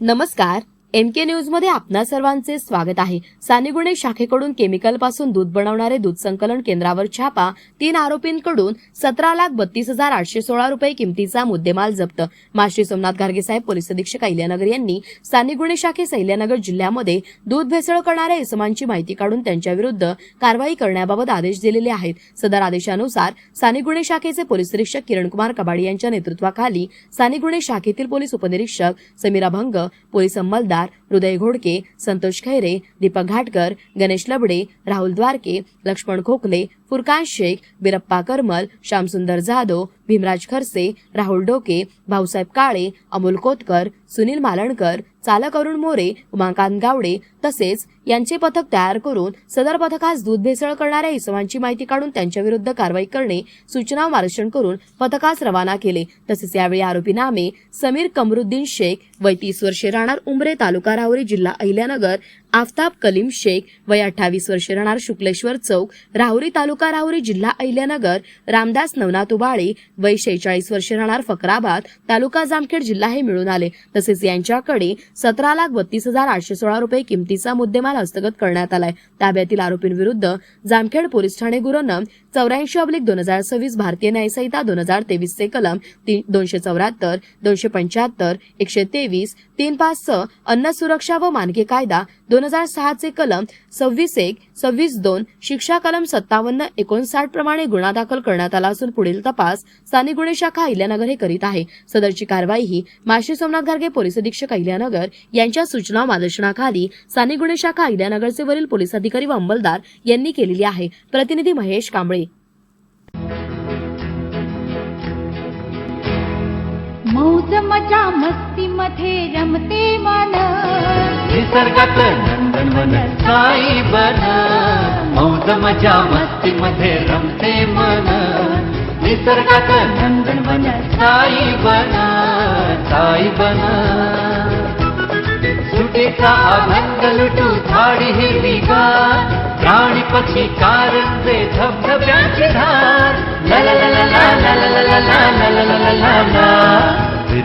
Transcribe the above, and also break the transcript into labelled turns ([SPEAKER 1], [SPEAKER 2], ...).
[SPEAKER 1] नमस्कार एम के न्यूजमध्ये आपणा सर्वांचे स्वागत आहे. सानेगुणे शाखेकडून केमिकलपासून दूध बनवणारे दूध संकलन केंद्रावर छापा तीन आरोपींकडून सतरा लाख बत्तीस हजार आठशे सोळा रुपये किमतीचा मुद्देमाल जप्त. माश्री सोमनाथ गार्गे साहेब पोलीस अधीक्षक अहिल्यानगर यांनी सानेगुणे शाखेस अहिल्यानगर जिल्ह्यामध्ये दूध भेसळ करणाऱ्या इसमांची माहिती काढून त्यांच्याविरुद्ध कारवाई करण्याबाबत आदेश दिलेले आहेत. सदर आदेशानुसार सानेगुणे शाखेचे पोलीस निरीक्षक किरणकुमार कबाडी यांच्या नेतृत्वाखाली सानेगुणे शाखेतील पोलीस उपनिरीक्षक समीरा भंग पोलीस अंमलदार हृदय घोडके संतोष खैरे दीपक घाटकर गणेश लबडे राहुल द्वारके लक्ष्मण खोकले फुरकान शेख बिरप्पा करमल श्यामसुंदर जाधव भीमराज खरसे राहुल डोके भाऊसाहेब काळे अमोल कोतकर सुनील मालणकर चालक अरुण मोरे उमाकांत गावडे तसेच यांचे पथक तयार करून सदर पथकास दूध भेसळ करणाऱ्या इसमांची माहिती काढून त्यांच्याविरुद्ध कारवाई करणे सूचना मार्शन मार्गदर्शन करून पथकास रवाना केले. तसेच यावेळी आरोपी नामे समीर कमरुद्दीन शेख वैतीस वर्षे राहणार उमरे तालुका राहुरी जिल्हा अहिल्यानगर आफताब कलीम शेख वय अठ्ठावीस वर्षे राहणार शुक्लेश्वर चौक राहुरी तालुका राहुरी जिल्हा अहिल्यानगर रामदास नवनाथ उबाळे वय शेहेचाळीस वर्षे राहणार फकराबाद तालुका जामखेड जिल्हा हे मिळून आले. तसेच यांच्याकडे सतरा लाख बत्तीस हजार आठशे सोळा रुपये किमतीचा मुद्देमाल हस्तगत करण्यात आलाय. ताब्यातील आरोपींविरुद्ध जामखेड पोलीस ठाणे गुन्हा चौऱ्याऐंशी अब्लिक दोन हजार सव्वीस भारतीय न्यायसंहिता दोन हजार तेवीस चे कलम दोनशे चौऱ्याहत्तर दोनशे पंच्याहत्तर एकशे तेवीस तीन पाच स अन्न सुरक्षा व मानके कायदा दोन दोन हजार सहाचे कलम सव्वीस एक सव्वीस दोन शिक्षा कलम सत्तावन्न एकोणसाठ प्रमाणे गुन्हा दाखल करण्यात आला असून पुढील तपास स्थानिक गुन्हे शाखा अहिल्यानगर हे करीत आहे. सदरची कारवाई ही माशी सोमनाथ घारगे पोलीस अधीक्षक अहिल्यानगर यांच्या सूचना मार्गदर्शनाखाली स्थानिक गुन्हे शाखा अहिल्यानगरचे वरील पोलीस अधिकारी व अंमलदार यांनी केलेली आहे. प्रतिनिधी महेश कांबळे.
[SPEAKER 2] मौज मजा मस्ती मध्ये रमते
[SPEAKER 3] निसर्गात नंदन मन साई बन. मौज मजा मस्ती मध्ये रमते मन. निसर्गात नंदनवन साई बन. साई बन. सुटीचा अभंग लुटू झाडी हिरवीगार प्राणी पक्षी कारंजे धबधब्याची